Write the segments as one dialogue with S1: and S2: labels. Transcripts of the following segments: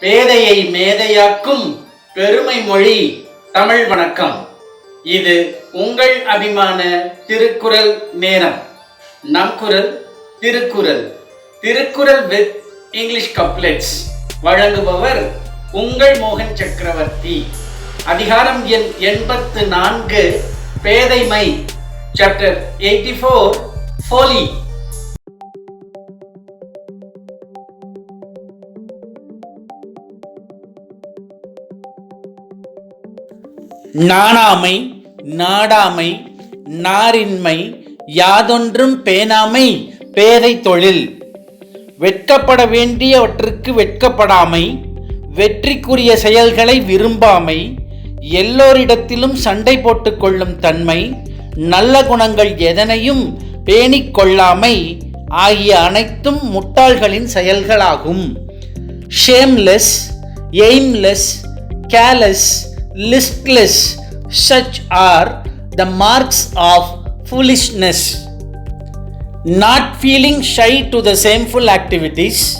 S1: பேதையை மேதையாக்கும் பெருமை மொழி தமிழ் வணக்கம். இது உங்கள் அபிமான திருக்குறள் நேரம். நம் குரல் Thirukkural. Thirukkural with English couplets. வழங்குபவர் உங்கள் மோகன் சக்கரவர்த்தி. அதிகாரம் எண் எண்பத்து நான்கு பேதைமை சாப்டர் எயிட்டி ஃபோர் ஃபோலி நாணாமை நாடாமை நாரின்மை யாதொன்றும் பேணாமை பேதை தொழில். வெட்கப்பட வேண்டியவற்றுக்கு வெட்கப்படாமை வெற்றிக்குரிய செயல்களை விரும்பாமை எல்லோரிடத்திலும் சண்டை போட்டுக்கொள்ளும் தன்மை நல்ல குணங்கள் எதனையும் பேணிக்கொள்ளாமை ஆகிய அனைத்தும் முட்டாள்களின் செயல்களாகும். Shameless aimless callous listless. Such are the marks of foolishness. Not feeling shy to the shameful activities.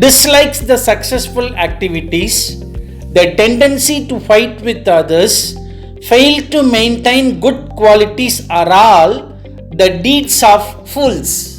S1: Dislikes the successful activities. The tendency to fight with others. Fail to maintain good qualities are all the deeds of fools